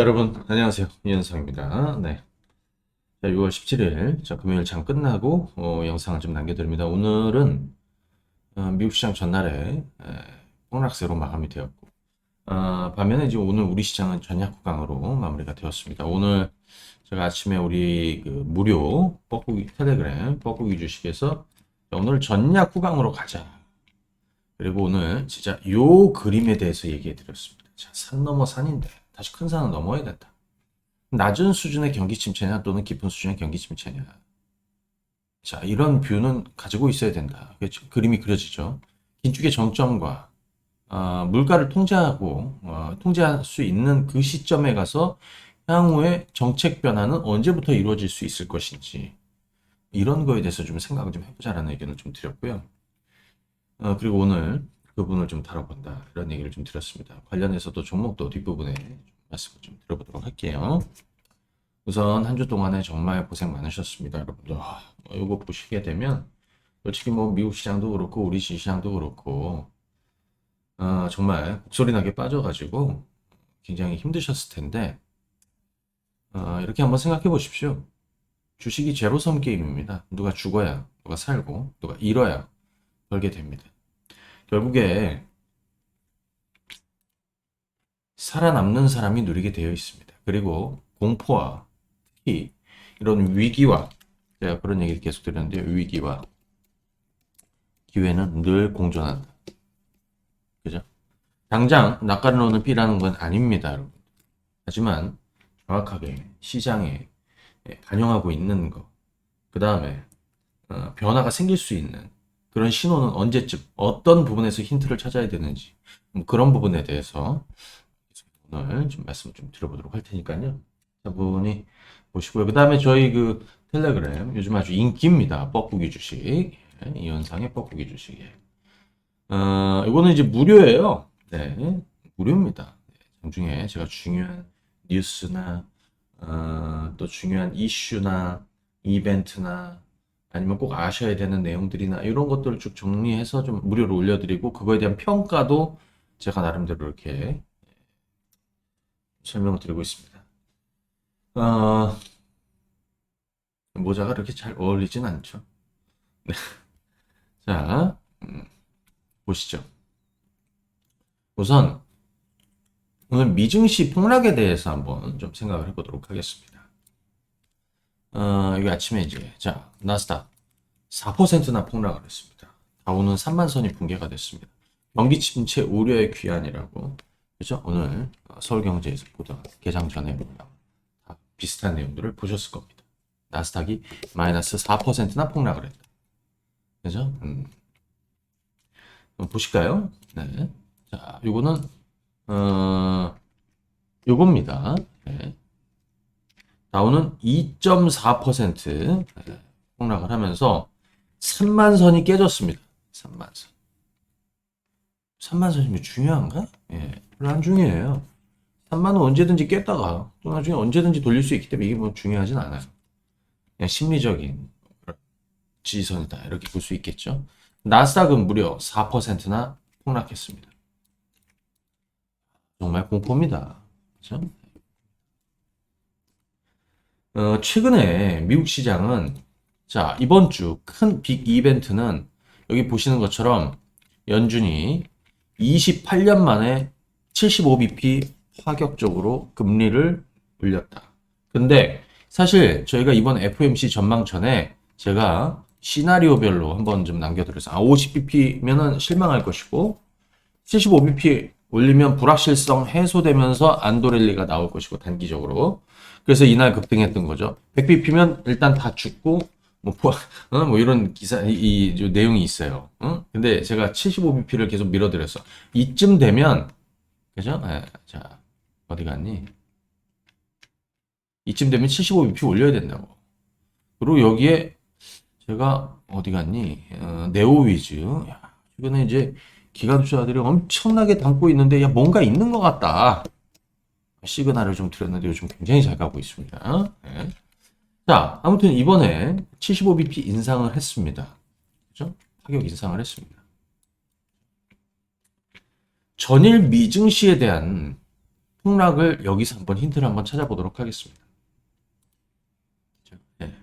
자, 여러분, 안녕하세요. 이현상입니다. 네. 자, 6월 17일, 자, 금요일 장 끝나고, 어, 영상을 좀 남겨드립니다. 오늘은, 어, 미국 시장 전날에, 에, 폭락세로 마감이 되었고, 어, 반면에 이제 오늘 우리 시장은 전약 구강으로 마무리가 되었습니다. 오늘 제가 아침에 우리 그 무료 뻐꾸기 텔레그램 뻐꾸기 주식에서 오늘 전약 구강으로 가자. 그리고 오늘 진짜 요 그림에 대해서 얘기해 드렸습니다. 자, 산 넘어 산인데 다시 큰 산을 넘어야 된다. 낮은 수준의 경기 침체냐 또는 깊은 수준의 경기 침체냐. 자, 이런 뷰는 가지고 있어야 된다. 그렇죠? 그림이 그려지죠. 긴축의 정점과 어, 물가를 통제하고 어, 통제할 수 있는 그 시점에 가서 향후의 정책 변화는 언제부터 이루어질 수 있을 것인지 이런 거에 대해서 좀 생각을 좀 해보자라는 의견을 좀 드렸고요. 어, 그리고 오늘 그 부분을 좀 다뤄본다 이런 얘기를 좀 드렸습니다. 관련해서도 종목도 뒷부분에 좀 말씀을 좀 드려보도록 할게요. 우선 한 주 동안에 정말 고생 많으셨습니다, 여러분들. 아, 뭐 이거 보시게 되면 솔직히 뭐 미국 시장도 그렇고 우리 시장도 그렇고 어, 정말 목소리 나게 빠져가지고 굉장히 힘드셨을 텐데 어, 이렇게 한번 생각해 보십시오. 주식이 제로섬 게임입니다. 누가 죽어야 누가 살고 누가 잃어야 벌게 됩니다. 결국에 살아남는 사람이 누리게 되어 있습니다. 그리고 공포와 특히 이런 위기와 제가 그런 얘기를 계속 드렸는데요. 위기와 기회는 늘 공존한다. 그죠? 당장 오는 삐라는 건 아닙니다, 여러분. 하지만 정확하게 시장에 반영하고 있는 거, 그 다음에 어, 변화가 생길 수 있는 그런 신호는 언제쯤, 어떤 부분에서 힌트를 찾아야 되는지 뭐 그런 부분에 대해서 오늘 좀 말씀 좀 드려보도록 할 테니까요. 자, 분이 보시고요. 그 다음에 저희 그 텔레그램 요즘 아주 인기입니다. 뻐꾸기 주식 예, 이현상의 뻐꾸기 주식. 어, 이거는 이제 무료예요. 네, 무료입니다. 네, 장중에 제가 중요한 뉴스나 어, 또 중요한 이슈나 이벤트나 아니면 꼭 아셔야 되는 내용들이나 이런 것들을 쭉 정리해서 좀 무료로 올려드리고 그거에 대한 평가도 제가 나름대로 이렇게 설명을 드리고 있습니다. 어, 모자가 그렇게 잘 어울리진 않죠. 네. 자, 음, 보시죠. 우선 오늘 미증시 폭락에 대해서 한번 좀 생각을 해보도록 하겠습니다. 어, 여기 아침에 이제 자 나스닥 4%나 폭락을 했습니다. 다우는 3만 선이 붕괴가 됐습니다. 경기 침체 우려의 귀환이라고 그죠? 오늘 서울경제에서 보던 개장 전에 다 비슷한 내용들을 보셨을 겁니다. 나스닥이 마이너스 4%나 폭락을 했다. 그죠? 음. 보실까요? 네. 자, 요거는 어, 요겁니다. 네. 다우는 2.4% 네, 폭락을 하면서 3만 선이 깨졌습니다. 3만 선. 3만 선이 중요한가? 예, 별로 안 중요해요. 3만 원 언제든지 깼다가 또 나중에 언제든지 돌릴 수 있기 때문에 이게 뭐 중요하진 않아요. 그냥 심리적인 지지선이다 이렇게 볼 수 있겠죠. 나스닥은 무려 4%나 폭락했습니다. 정말 공포입니다. 그렇죠? 어, 최근에 미국 시장은 자 이번 주 큰 빅 이벤트는 여기 보시는 것처럼 연준이 28년 만에 75bp 파격적으로 금리를 올렸다. 근데 사실 저희가 이번 FOMC 전망 전에 제가 시나리오별로 한번 좀 남겨드렸어요. 아, 50bp면은 실망할 것이고 75bp 올리면 불확실성 해소되면서 안도렐리가 나올 것이고 단기적으로 그래서 이날 급등했던 거죠. 100bp면 일단 다 죽고 뭐, 어? 뭐 이런 기사 이, 이 내용이 있어요. 어? 근데 제가 75bp를 계속 밀어드렸어. 이쯤 되면 그죠? 네, 자 어디 갔니? 이쯤 되면 75bp 올려야 된다고. 그리고 여기에 제가 어디 갔니? 어, 네오위즈. 야, 최근에 이제 기관 투자들이 엄청나게 담고 있는데 야 뭔가 있는 것 같다. 시그널을 좀 드렸는데 요즘 굉장히 잘 가고 있습니다. 네. 자, 아무튼 이번에 75bp 인상을 했습니다. 그죠? 가격 인상을 했습니다. 전일 미증시에 대한 폭락을 여기서 한번 힌트를 한번 찾아보도록 하겠습니다. 예.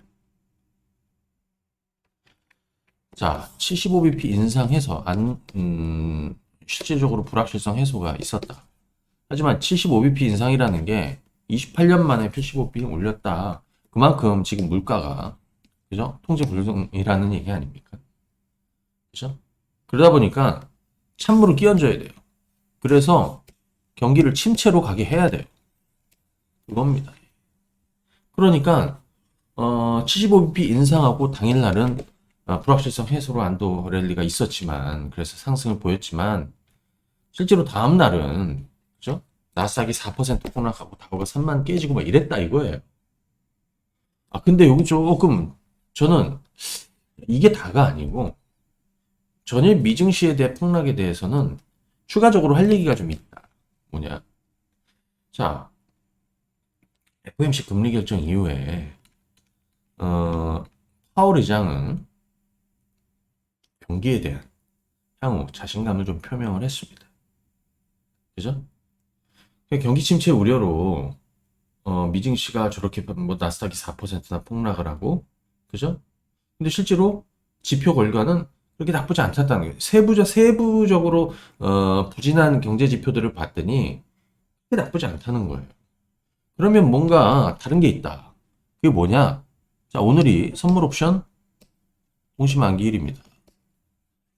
자, 75bp 인상해서 안, 음, 실질적으로 불확실성 해소가 있었다. 하지만 75bp 인상이라는 게 28년 만에 75bp 올렸다. 그만큼 지금 물가가 그죠? 통제 불능이라는 얘기 아닙니까? 그죠? 그러다 보니까 찬물을 끼얹어야 돼요. 그래서 경기를 침체로 가게 해야 돼요. 그겁니다. 그러니까 어, 75bp 인상하고 당일날은 어, 불확실성 해소로 안도 랠리가 있었지만 그래서 상승을 보였지만 실제로 다음 날은 그죠? 나스닥이 4% 폭락하고 다우가 3만 깨지고 막 이랬다 이거예요. 아 근데 여기 조금 저는 이게 다가 아니고 전일 미증시에 대한 폭락에 대해서는 추가적으로 할 얘기가 좀 있다. 뭐냐? 자, FOMC 금리 결정 이후에 어, 파월 의장은 경기에 대한 향후 자신감을 좀 표명을 했습니다. 그죠? 경기 침체 우려로 어, 미증시가 저렇게 뭐 나스닥이 4%나 폭락을 하고 그죠? 근데 실제로 지표 결과는 그렇게 나쁘지 않았다는 거예요. 세부적 세부적으로 어, 부진한 경제 지표들을 봤더니 그게 나쁘지 않다는 거예요. 그러면 뭔가 다른 게 있다. 그게 뭐냐? 자, 오늘이 선물 옵션 동시 만기일입니다.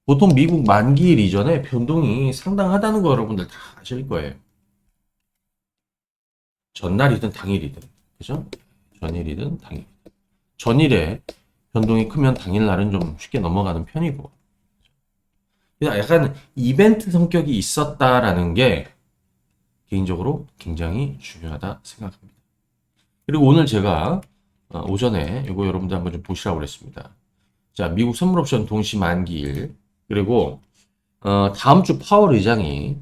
보통 미국 만기일 이전에 변동이 상당하다는 거 여러분들 다 아실 거예요. 전날이든 당일이든, 그죠? 전일이든 당일. 전일에 변동이 크면 당일날은 좀 쉽게 넘어가는 편이고. 약간 이벤트 성격이 있었다라는 게 개인적으로 굉장히 중요하다 생각합니다. 그리고 오늘 제가 어, 오전에 이거 여러분들 한번 좀 보시라고 그랬습니다. 자, 미국 선물 옵션 동시 만기일 그리고 어, 다음 주 파월 의장이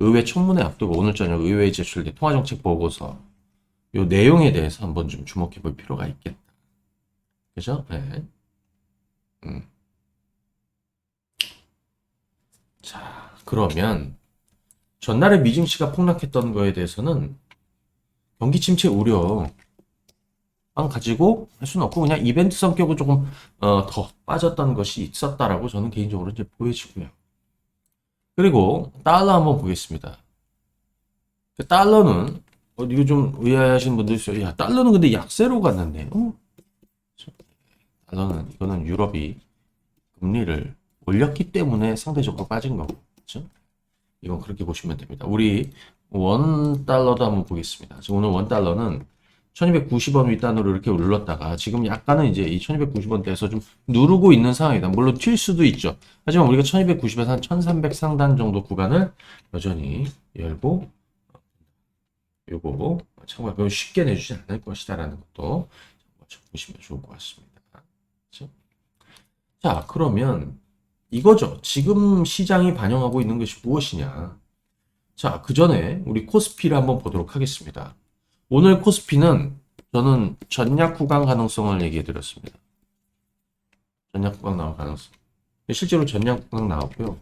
의회 청문회 앞두고 오늘 저녁 의회에 제출된 통화정책 보고서 요 내용에 대해서 한번 좀 주목해 볼 필요가 있겠다. 그죠? 네. 음. 자, 그러면 전날에 미증시가 폭락했던 거에 대해서는 경기 침체 우려만 가지고 할 수는 없고 그냥 이벤트 성격으로 조금 어, 더 빠졌던 것이 있었다라고 저는 개인적으로 이제 보여지고요. 그리고 달러 한번 보겠습니다. 그 달러는 어, 이거 좀 의아해하시는 분들 있어요. 야, 달러는 근데 약세로 갔는데. 어? 달러는 이거는 유럽이 금리를 올렸기 때문에 상대적으로 빠진 거고. 그렇죠? 이건 그렇게 보시면 됩니다. 우리 원 달러도 한번 보겠습니다. 지금 오늘 원 달러는 1290원 윗단으로 이렇게 올랐다가 지금 약간은 이제 이 1290원대에서 좀 누르고 있는 상황이다. 물론 튈 수도 있죠. 하지만 우리가 1290에서 한 1300 상단 정도 구간을 여전히 열고 요거 그건 쉽게 내주지 않을 것이다라는 것도 보시면 좋을 것 같습니다. 그렇죠? 자, 그러면 이거죠. 지금 시장이 반영하고 있는 것이 무엇이냐. 자, 그 전에 우리 코스피를 한번 보도록 하겠습니다. 오늘 코스피는 저는 전략 구간 가능성을 얘기해 드렸습니다. 전략 구간 나올 가능성. 실제로 전략 구간 나왔고요.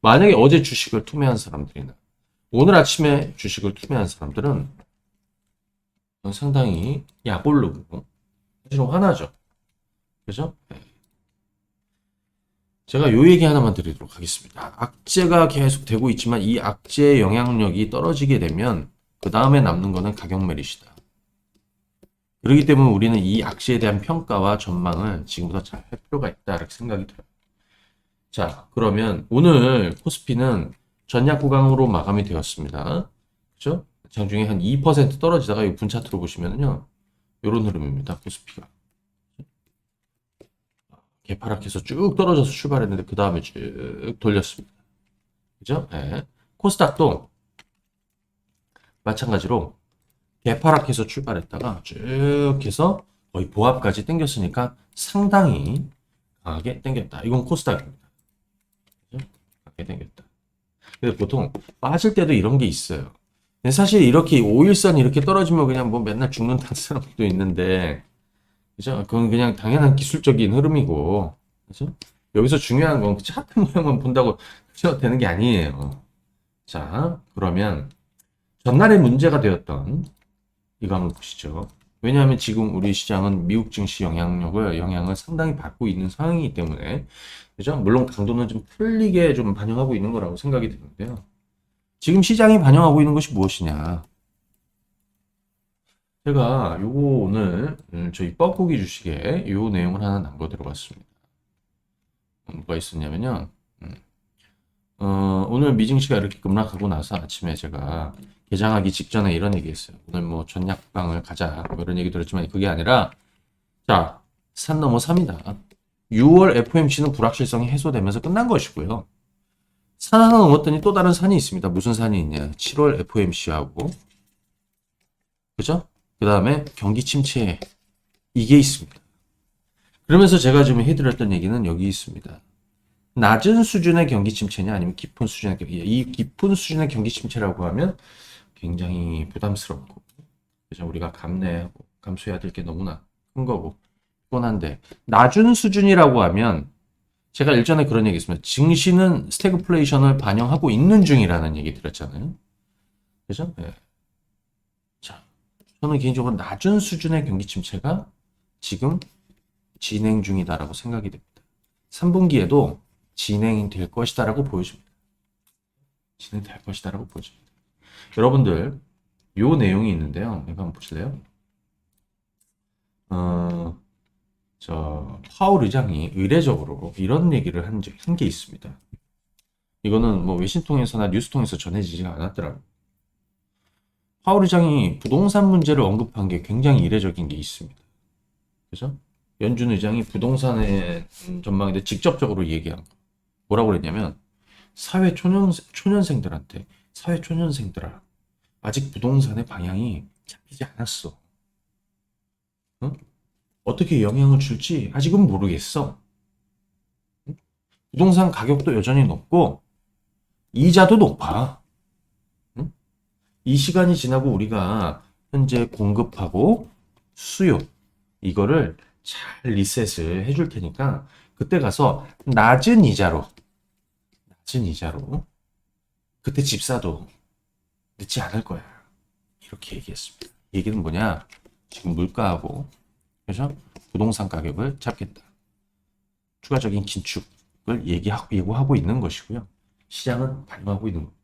만약에 어제 주식을 투매한 사람들이나 오늘 아침에 주식을 투매한 사람들은 상당히 약올르고 사실은 화나죠. 그죠? 네. 제가 요 얘기 하나만 드리도록 하겠습니다. 악재가 계속 되고 있지만 이 악재의 영향력이 떨어지게 되면 그 다음에 남는 거는 가격 메리시다. 그렇기 때문에 우리는 이 악재에 대한 평가와 전망을 지금부터 잘 할 필요가 있다 이렇게 생각이 들어요. 자 그러면 오늘 코스피는 전략 구강으로 마감이 되었습니다. 그죠? 장중에 한 2% 떨어지다가 이 분차트로 보시면요. 요런 흐름입니다. 코스피가. 개파락해서 쭉 떨어져서 출발했는데 그 다음에 쭉 돌렸습니다. 그죠? 네. 코스닥도 마찬가지로 개파락해서 출발했다가 쭉 해서 거의 보합까지 당겼으니까 상당히 강하게 당겼다. 이건 코스닥입니다. 그죠? 강하게 당겼다. 근데 보통 빠질 때도 이런 게 있어요. 근데 사실 이렇게 5일선 이렇게 떨어지면 그냥 뭐 맨날 죽는다는 사람도 있는데 그죠? 그건 그냥 당연한 기술적인 흐름이고, 그죠? 여기서 중요한 건 차트 모양만 본다고? 되는 게 아니에요. 자, 그러면 전날에 문제가 되었던 이거 한번 보시죠. 왜냐하면 지금 우리 시장은 미국 증시 영향력을 영향을 상당히 받고 있는 상황이기 때문에 그죠? 물론 강도는 좀 틀리게 좀 반영하고 있는 거라고 생각이 드는데요. 지금 시장이 반영하고 있는 것이 무엇이냐? 제가 요거 오늘 음, 저희 뻐꾸기 주식에 요 내용을 하나 남겨 들어봤습니다. 뭐가 있었냐면요. 음, 어, 오늘 미증시가 이렇게 급락하고 나서 아침에 제가 개장하기 직전에 이런 얘기 했어요. 오늘 뭐 전략방을 가자. 뭐 이런 얘기 들었지만 그게 아니라 자, 산 넘어 3이다. 6월 FOMC는 불확실성이 해소되면서 끝난 것이고요. 산 하나 넘었더니 또 다른 산이 있습니다. 무슨 산이 있냐? 7월 FOMC하고 그죠? 그 다음에 경기 침체 이게 있습니다. 그러면서 제가 지금 해드렸던 얘기는 여기 있습니다. 낮은 수준의 경기 침체냐 아니면 깊은 수준의 경기 이 깊은 수준의 경기 침체라고 하면 굉장히 부담스럽고 그래서 우리가 감내하고 감수해야 될 게 너무나 큰 거고 뻔한데 낮은 수준이라고 하면 제가 일전에 그런 얘기 했습니다. 증시는 스태그플레이션을 반영하고 있는 중이라는 얘기 들었잖아요. 그죠? 예. 자, 저는 개인적으로 낮은 수준의 경기 침체가 지금 진행 중이다라고 생각이 됩니다. 3분기에도 진행될 것이다라고 보여집니다. 진행될 것이다라고 보여집니다. 여러분들, 요 내용이 있는데요. 이거 한번 보실래요? 어, 저, 파월 의장이 의례적으로 이런 얘기를 한, 적- 한게 있습니다. 이거는 뭐 외신 통해서나 뉴스 통해서 전해지지가 않았더라고요. 파월 의장이 부동산 문제를 언급한 게 굉장히 이례적인 게 있습니다. 그죠? 연준 의장이 부동산의 음, 전망에 대해 직접적으로 얘기한 거. 뭐라고 그랬냐면, 사회 초년, 초년생들한테, 사회 초년생들아, 아직 부동산의 방향이 잡히지 않았어. 응? 어떻게 영향을 줄지 아직은 모르겠어. 응? 부동산 가격도 여전히 높고, 이자도 높아. 응? 이 시간이 지나고 우리가 현재 공급하고 수요, 이거를 잘 리셋을 해줄 테니까 그때 가서 낮은 이자로 낮은 이자로 그때 집 사도 늦지 않을 거야. 이렇게 얘기했습니다. 얘기는 뭐냐? 지금 물가하고 그래서 부동산 가격을 잡겠다. 추가적인 긴축을 얘기하고 예고하고 있는 것이고요. 시장은 반영하고 있는 겁니다.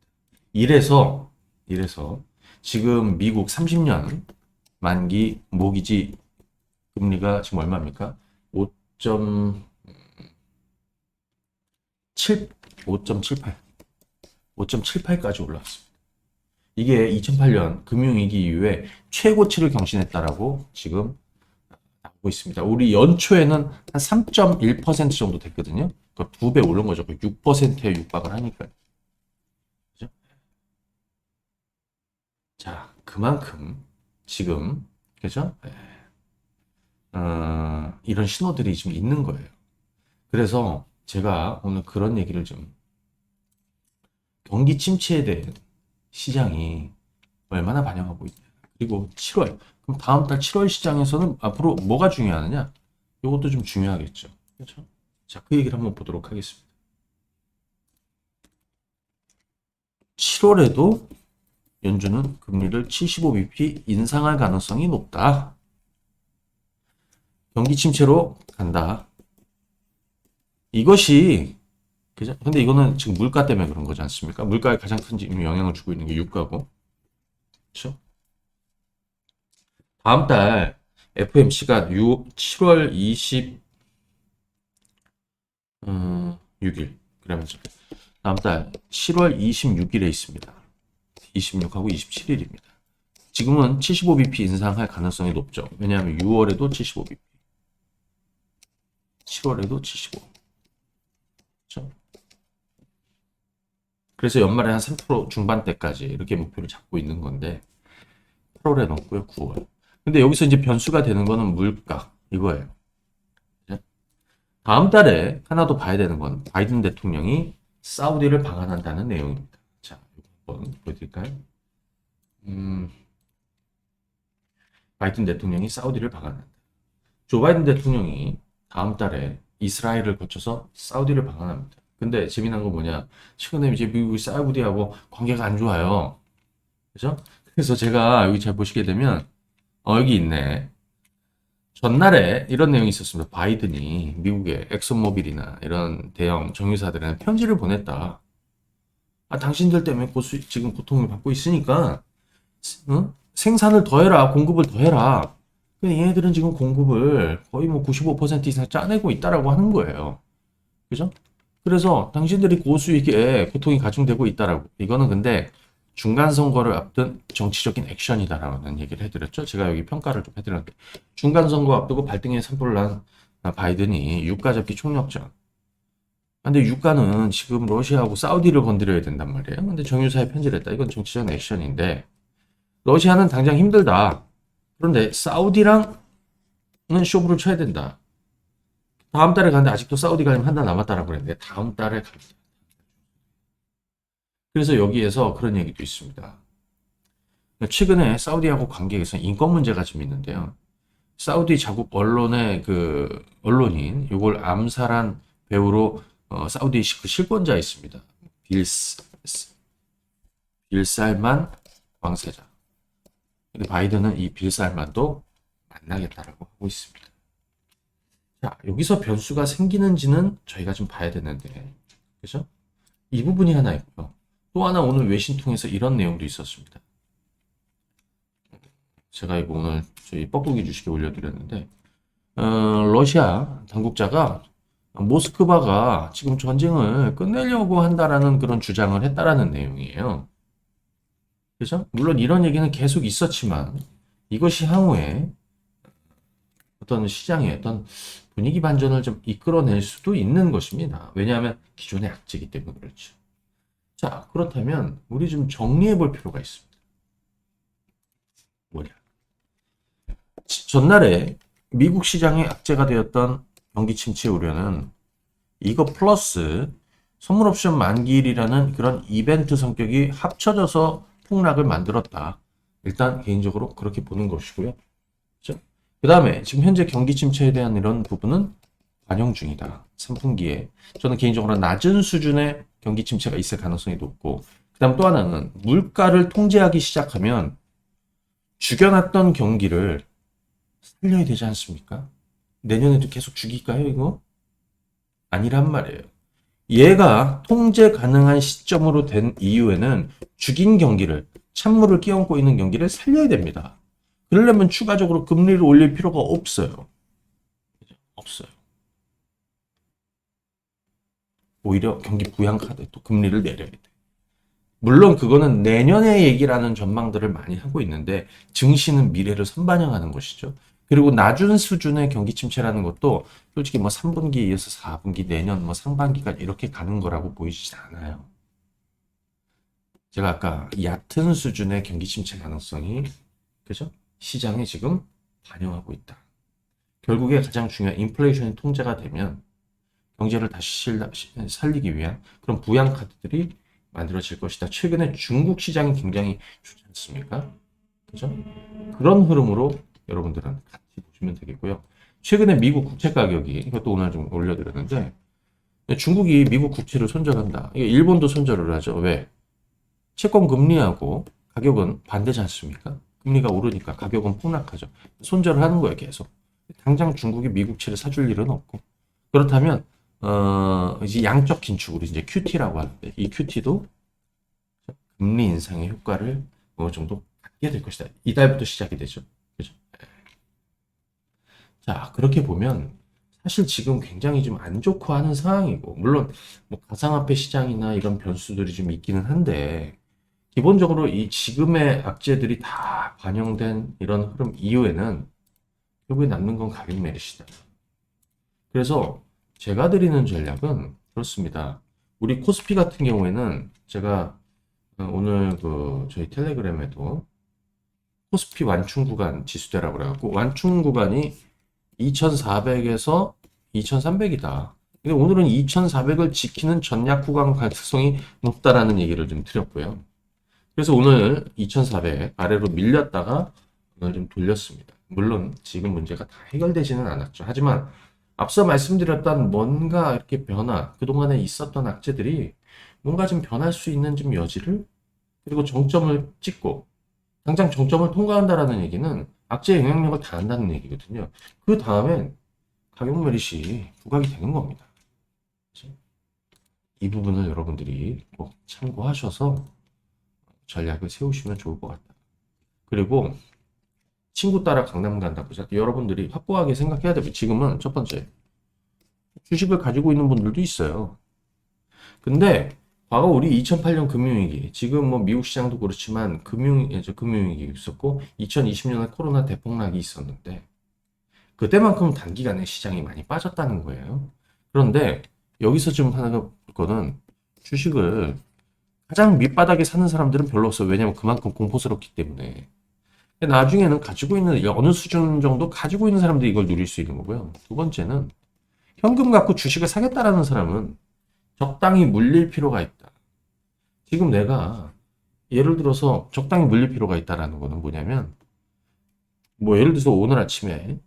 이래서 이래서 지금 미국 30년 만기 모기지 금리가 지금 얼마입니까? 5.7 5.78 5.78까지 올라왔습니다. 이게 2008년 금융위기 이후에 최고치를 경신했다라고 지금 나오고 있습니다. 우리 연초에는 한 3.1% 정도 됐거든요. 그두배 오른 거죠. 6%에 육박을 하니까. 그죠? 자, 그만큼 지금 그죠? 예. 어, 이런 신호들이 지금 있는 거예요. 그래서 제가 오늘 그런 얘기를 좀 경기 침체에 대해 시장이 얼마나 반영하고 있냐. 그리고 7월, 그럼 다음 달 7월 시장에서는 앞으로 뭐가 중요하느냐? 이것도 좀 중요하겠죠. 그렇죠? 자, 그 얘기를 한번 보도록 하겠습니다. 7월에도 연준은 금리를 75bp 인상할 가능성이 높다. 경기 침체로 간다. 이것이 그죠? 근데 이거는 지금 물가 때문에 그런 거지 않습니까? 물가에 가장 큰 영향을 주고 있는 게 유가고. 그렇죠? 다음 달 FMC가 6, 7월 20 음, 6일. 그러면 다음 달 7월 26일에 있습니다. 26하고 27일입니다. 지금은 75bp 인상할 가능성이 높죠. 왜냐하면 6월에도 75bp. 7월에도 75. 그렇죠? 그래서 연말에 한 3% 중반대까지 이렇게 목표를 잡고 있는 건데 8월에 넘고요, 9월. 근데 여기서 이제 변수가 되는 거는 물가 이거예요. 그죠? 다음 달에 하나 더 봐야 되는 건 바이든 대통령이 사우디를 방한한다는 내용입니다. 자, 한번 보여드릴까요? 음, 바이든 대통령이 사우디를 방한한다. 조 바이든 대통령이 다음 달에 이스라엘을 거쳐서 사우디를 방한합니다. 근데 재미난 건 뭐냐? 최근에 이제 미국이 사우디하고 관계가 안 좋아요. 그죠? 그래서 제가 여기 잘 보시게 되면 어, 여기 있네. 전날에 이런 내용이 있었습니다. 바이든이 미국의 엑슨모빌이나 이런 대형 정유사들한테 편지를 보냈다. 아, 당신들 때문에 고수, 지금 고통을 받고 있으니까 어? 생산을 더해라, 공급을 더해라. 근데 얘네들은 지금 공급을 거의 뭐 95% 이상 짜내고 있다라고 하는 거예요. 그죠? 그래서 당신들이 고수익에 고통이 가중되고 있다라고. 이거는 근데 중간 선거를 앞둔 정치적인 액션이다라는 얘기를 해드렸죠. 제가 여기 평가를 좀 해드렸는데 중간 선거 앞두고 발등에 산불을 난 바이든이 유가 잡기 총력전. 근데 유가는 지금 러시아하고 사우디를 건드려야 된단 말이에요. 근데 정유사에 편지를 했다. 이건 정치적 액션인데 러시아는 당장 힘들다. 그런데 사우디랑은 쇼부를 쳐야 된다. 다음 달에 가는데 아직도 사우디 가려면 한 달 남았다라고 그랬는데 다음 달에 갑니다. 그래서 여기에서 그런 얘기도 있습니다. 최근에 사우디하고 관계에서 인권 문제가 좀 있는데요. 사우디 자국 언론의 그 언론인 이걸 암살한 배우로 어, 사우디 그 실권자 있습니다. 빌 빌살만 왕세자. 근데 바이든은 이 빌살만도 만나겠다라고 하고 있습니다. 자, 여기서 변수가 생기는지는 저희가 좀 봐야 되는데, 그죠? 이 부분이 하나 있고요. 또 하나 오늘 외신 통해서 이런 내용도 있었습니다. 제가 이거 오늘 저희 뻐꾸기 주식에 올려드렸는데, 어, 러시아 당국자가 모스크바가 지금 전쟁을 끝내려고 한다라는 그런 주장을 했다라는 내용이에요. 그죠? 물론 이런 얘기는 계속 있었지만 이것이 향후에 어떤 시장의 어떤 분위기 반전을 좀 이끌어낼 수도 있는 것입니다. 왜냐하면 기존의 악재이기 때문에 그렇죠. 자, 그렇다면 우리 좀 정리해 볼 필요가 있습니다. 뭐냐? 전날에 미국 시장의 악재가 되었던 경기 침체 우려는 이거 플러스 선물 옵션 만기일이라는 그런 이벤트 성격이 합쳐져서 폭락을 만들었다. 일단 개인적으로 그렇게 보는 것이고요. 그 다음에 지금 현재 경기 침체에 대한 이런 부분은 반영 중이다. 3분기에 저는 개인적으로 낮은 수준의 경기 침체가 있을 가능성이 높고 그 다음 또 하나는 물가를 통제하기 시작하면 죽여놨던 경기를 살려야 되지 않습니까? 내년에도 계속 죽일까요 이거? 아니란 말이에요. 얘가 통제 가능한 시점으로 된 이후에는 죽인 경기를 찬물을 끼얹고 있는 경기를 살려야 됩니다. 그러려면 추가적으로 금리를 올릴 필요가 없어요. 없어요. 오히려 경기 부양 카드 또 금리를 내려야 돼. 물론 그거는 내년의 얘기라는 전망들을 많이 하고 있는데 증시는 미래를 선반영하는 것이죠. 그리고 낮은 수준의 경기 침체라는 것도 솔직히 뭐 3분기 이어서 4분기 내년 뭐 상반기까지 이렇게 가는 거라고 보이지 않아요. 제가 아까 얕은 수준의 경기 침체 가능성이 그죠? 시장에 지금 반영하고 있다. 결국에 가장 중요한 인플레이션이 통제가 되면 경제를 다시 살리기 위한 그런 부양 카드들이 만들어질 것이다. 최근에 중국 시장이 굉장히 좋지 않습니까? 그죠? 그런 흐름으로 여러분들은 보시면 되겠고요. 최근에 미국 국채 가격이 이것도 오늘 좀 올려드렸는데 중국이 미국 국채를 손절한다. 일본도 손절을 하죠. 왜? 채권 금리하고 가격은 반대지 않습니까? 금리가 오르니까 가격은 폭락하죠. 손절을 하는 거예요, 계속. 당장 중국이 미국채를 사줄 일은 없고. 그렇다면, 어, 이제 양적 긴축으로 이제 QT라고 하는데, 이 QT도 금리 인상의 효과를 어느 정도 갖게 될 것이다. 이달부터 시작이 되죠. 자, 그렇게 보면, 사실 지금 굉장히 좀 안 좋고 하는 상황이고, 물론, 뭐, 가상화폐 시장이나 이런 변수들이 좀 있기는 한데, 기본적으로 이 지금의 악재들이 다 반영된 이런 흐름 이후에는 결국에 남는 건 가격 메리시다. 그래서 제가 드리는 전략은 그렇습니다. 우리 코스피 같은 경우에는 제가 오늘 그 저희 텔레그램에도 코스피 완충 구간 지수대라고 그래갖고 완충 구간이 2400에서 2300이다. 근데 오늘은 2400을 지키는 전략 구간 가능성이 높다라는 얘기를 좀 드렸고요. 그래서 오늘 2,400 아래로 밀렸다가 오늘 좀 돌렸습니다. 물론 지금 문제가 다 해결되지는 않았죠. 하지만 앞서 말씀드렸던 뭔가 이렇게 변화, 그동안에 있었던 악재들이 뭔가 좀 변할 수 있는 좀 여지를 그리고 정점을 찍고 당장 정점을 통과한다라는 얘기는 악재 영향력을 다 한다는 얘기거든요. 그 다음엔 가격 메리시 부각이 되는 겁니다. 이 부분을 여러분들이 꼭 참고하셔서 전략을 세우시면 좋을 것 같다. 그리고 친구 따라 강남 간다고 여러분들이 확고하게 생각해야 됩니다. 지금은 첫 번째 주식을 가지고 있는 분들도 있어요. 근데 과거 우리 2008년 금융위기, 지금 뭐 미국 시장도 그렇지만 금융, 예, 저 금융위기 있었고 2020년에 코로나 대폭락이 있었는데 그때만큼 단기간에 시장이 많이 빠졌다는 거예요. 그런데 여기서 지금 하나가 볼 거는 주식을 가장 밑바닥에 사는 사람들은 별로 없어요. 왜냐면 그만큼 공포스럽기 때문에. 나중에는 가지고 있는 어느 수준 정도 가지고 있는 사람들이 이걸 누릴 수 있는 거고요. 두 번째는 현금 갖고 주식을 사겠다라는 사람은 적당히 물릴 필요가 있다. 지금 내가 예를 들어서 적당히 물릴 필요가 있다라는 거는 뭐냐면 뭐 예를 들어서 오늘 아침에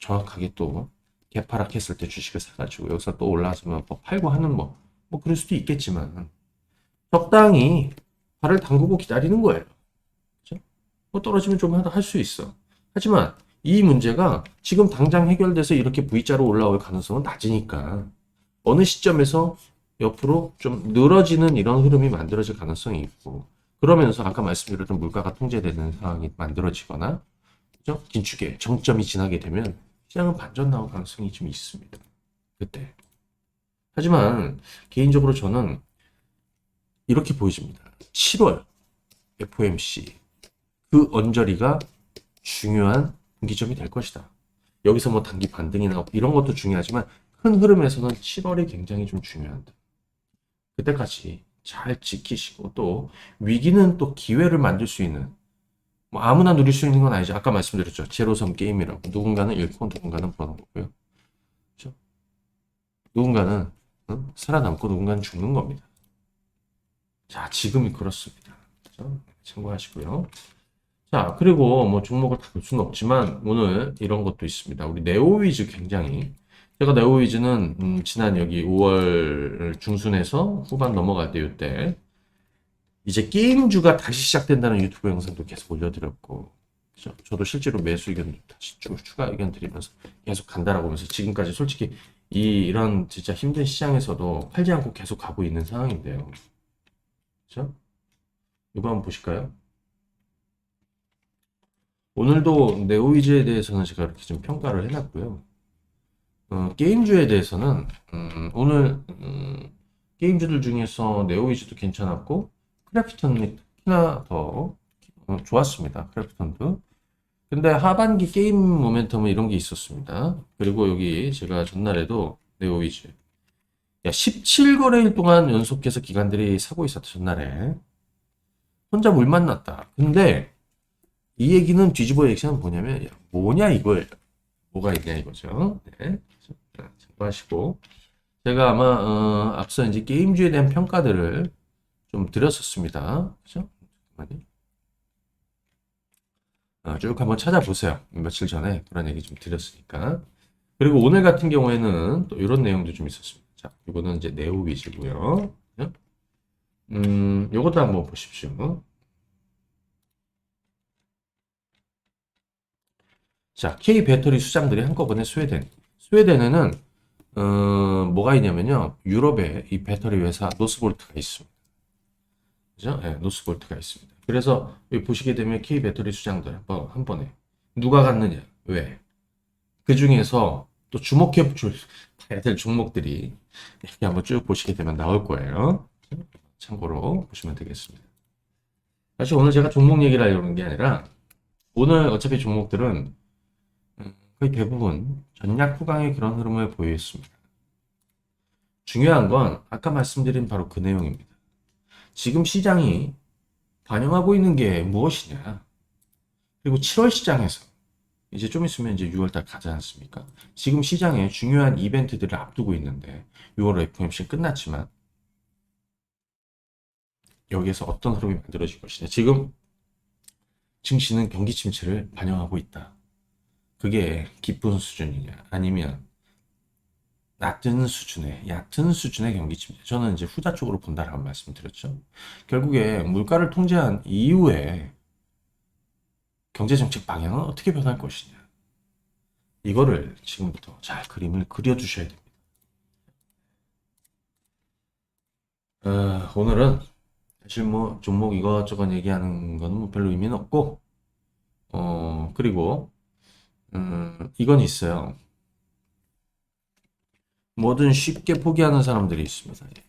정확하게 또 개파락 했을 때 주식을 사가지고 여기서 또 올라서면 뭐 팔고 하는 뭐, 뭐 그럴 수도 있겠지만 적당히 발을 담그고 기다리는 거예요. 그죠? 뭐 떨어지면 좀 할 수 있어. 하지만 이 문제가 지금 당장 해결돼서 이렇게 V자로 올라올 가능성은 낮으니까 어느 시점에서 옆으로 좀 늘어지는 이런 흐름이 만들어질 가능성이 있고 그러면서 아까 말씀드렸던 물가가 통제되는 상황이 만들어지거나 그죠? 긴축의 정점이 지나게 되면 시장은 반전 나올 가능성이 좀 있습니다. 그때. 하지만 개인적으로 저는 이렇게 보여집니다. 7월 FOMC 그 언저리가 중요한 분기점이 될 것이다. 여기서 뭐 단기 반등이나 이런 것도 중요하지만 큰 흐름에서는 7월이 굉장히 좀 중요하다. 그때까지 잘 지키시고 또 위기는 또 기회를 만들 수 있는 뭐 아무나 누릴 수 있는 건 아니죠. 아까 말씀드렸죠. 제로섬 게임이라고 누군가는 잃고 누군가는 버는 거고요. 그렇죠? 누군가는 응? 살아남고 누군가는 죽는 겁니다. 자, 지금이 그렇습니다. 그렇죠? 참고하시고요. 자, 그리고 뭐 종목을 다 볼 수는 없지만 오늘 이런 것도 있습니다. 우리 네오위즈 굉장히 제가 네오위즈는 음, 지난 여기 5월 중순에서 후반 넘어갈 때 이때 이제 게임주가 다시 시작된다는 유튜브 영상도 계속 올려드렸고 그죠? 저도 실제로 매수 의견 다시 추, 추가 의견 드리면서 계속 간다라고 하면서 지금까지 솔직히 이 이런 진짜 힘든 시장에서도 팔지 않고 계속 가고 있는 상황인데요. 그죠? 이거 한번 보실까요? 오늘도 네오위즈에 대해서는 제가 이렇게 좀 평가를 해놨고요. 어, 게임주에 대해서는 음, 오늘 음, 게임주들 중에서 네오위즈도 괜찮았고 크래프톤이 특히나 더 어, 좋았습니다. 크래프톤도. 근데 하반기 게임 모멘텀은 이런 게 있었습니다. 그리고 여기 제가 전날에도 네오위즈 야, 17거래일 동안 연속해서 기관들이 사고 있었다, 전날에. 혼자 물 만났다. 근데 이 얘기는 뒤집어 얘기하면 뭐냐면, 야, 뭐냐, 이걸. 뭐가 있냐, 이거죠. 네. 자, 참고하시고. 제가 아마, 어, 앞서 이제 게임주에 대한 평가들을 좀 드렸었습니다. 그죠? 어, 쭉 한번 찾아보세요. 며칠 전에 그런 얘기 좀 드렸으니까. 그리고 오늘 같은 경우에는 또 이런 내용도 좀 있었습니다. 자, 이거는 이제 네오 위주고요. 음, 요것도 한번 보십시오. 자, K 배터리 수장들이 한꺼번에 스웨덴. 스웨덴에는 어, 뭐가 있냐면요. 유럽에 이 배터리 회사 노스볼트가 있습니다. 그죠? 네, 노스볼트가 있습니다. 그래서 보시게 되면 K 배터리 수장들 한번 한 번에 누가 갔느냐? 왜? 그 중에서 또 주목해 줄 봐야 될 종목들이 이렇게 한번 쭉 보시게 되면 나올 거예요. 참고로 보시면 되겠습니다. 사실 오늘 제가 종목 얘기를 하려는 게 아니라 오늘 어차피 종목들은 음, 거의 대부분 전략 후강의 그런 흐름을 보여있습니다. 중요한 건 아까 말씀드린 바로 그 내용입니다. 지금 시장이 반영하고 있는 게 무엇이냐? 그리고 7월 시장에서 이제 좀 있으면 이제 6월달 가지 않습니까? 지금 시장에 중요한 이벤트들을 앞두고 있는데 6월 FOMC 끝났지만 여기에서 어떤 흐름이 만들어질 것이냐. 지금 증시는 경기 침체를 반영하고 있다. 그게 기쁜 수준이냐? 아니면 낮은 수준의 얕은 수준의 경기침체. 저는 이제 후자 쪽으로 본다라고 말씀드렸죠. 결국에 물가를 통제한 이후에 경제 정책 방향은 어떻게 변할 것이냐. 이거를 지금부터 잘 그림을 그려 주셔야 됩니다. 어, 오늘은 사실 뭐 종목 이것저것 얘기하는 거는 뭐 별로 의미는 없고 어 그리고 음 이건 있어요. 뭐든 쉽게 포기하는 사람들이 있습니다. 예.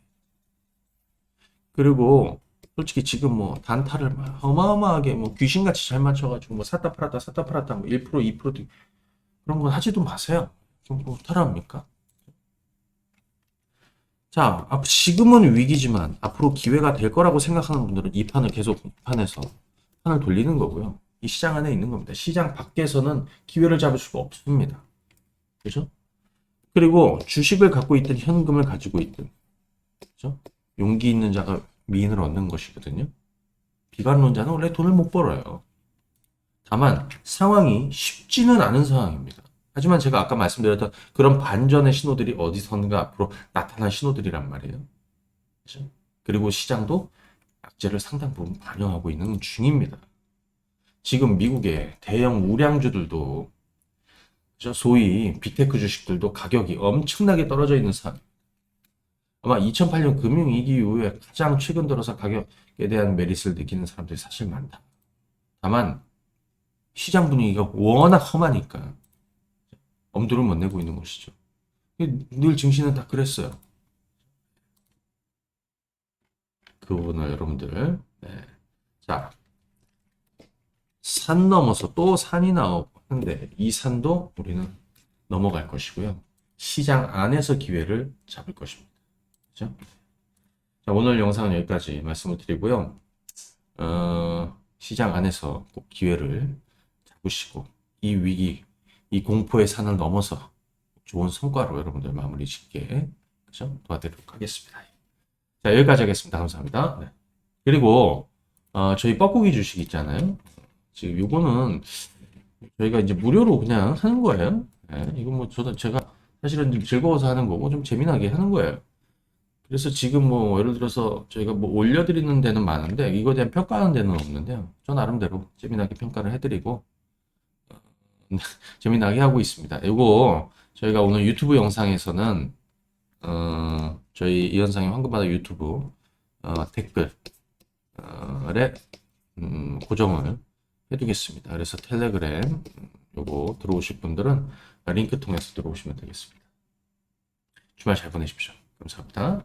그리고 솔직히 지금 뭐 단타를 막 어마어마하게 뭐 귀신같이 잘 맞춰가지고 뭐 샀다 팔았다 샀다 팔았다 뭐 1% 2% 그런 건 하지도 마세요. 뭐 어떡합니까? 자, 앞- 지금은 위기지만 앞으로 기회가 될 거라고 생각하는 분들은 이 판을 계속 이 판에서 판을 돌리는 거고요. 이 시장 안에 있는 겁니다. 시장 밖에서는 기회를 잡을 수가 없습니다. 그죠? 그리고 주식을 갖고 있든 현금을 가지고 있든 그죠? 용기 있는 자가 미인을 얻는 것이거든요. 비관론자는 원래 돈을 못 벌어요. 다만 상황이 쉽지는 않은 상황입니다. 하지만 제가 아까 말씀드렸던 그런 반전의 신호들이 어디선가 앞으로 나타날 신호들이란 말이에요. 그죠? 그리고 시장도 악재를 상당 부분 반영하고 있는 중입니다. 지금 미국의 대형 우량주들도? 소위 빅테크 주식들도 가격이 엄청나게 떨어져 있는 상황. 아마 2008년 금융위기 이후에 가장 최근 들어서 가격에 대한 메리트를 느끼는 사람들이 사실 많다. 다만 시장 분위기가 워낙 험하니까 엄두를 못 내고 있는 것이죠. 늘 증시는 다 그랬어요. 그 부분을 여러분들, 네. 자, 산 넘어서 또 산이 나오는데 이 산도 우리는 넘어갈 것이고요. 시장 안에서 기회를 잡을 것입니다. 그죠? 자, 오늘 영상은 여기까지 말씀을 드리고요. 어, 시장 안에서 꼭 기회를 잡으시고 이 위기, 이 공포의 산을 넘어서 좋은 성과로 여러분들 마무리 짓게 그죠? 도와드리도록 하겠습니다. 자, 여기까지 하겠습니다. 감사합니다. 네. 그리고 어, 저희 뻐꾸기 주식 있잖아요. 지금 요거는 저희가 이제 무료로 그냥 하는 거예요. 네, 이건 뭐 저도 제가 사실은 좀 즐거워서 하는 거고 좀 재미나게 하는 거예요. 그래서 지금 뭐 예를 들어서 저희가 뭐 올려드리는 데는 많은데 이거에 대한 평가하는 데는 없는데요. 저 나름대로 재미나게 평가를 해드리고 어, 재미나게 하고 있습니다. 이거 저희가 오늘 유튜브 영상에서는 어, 저희 이현상의 황금바다 유튜브 어, 댓글에 음, 고정을 해두겠습니다. 그래서 텔레그램 음, 요거 들어오실 분들은 링크 통해서 들어오시면 되겠습니다. 주말 잘 보내십시오. 감사합니다.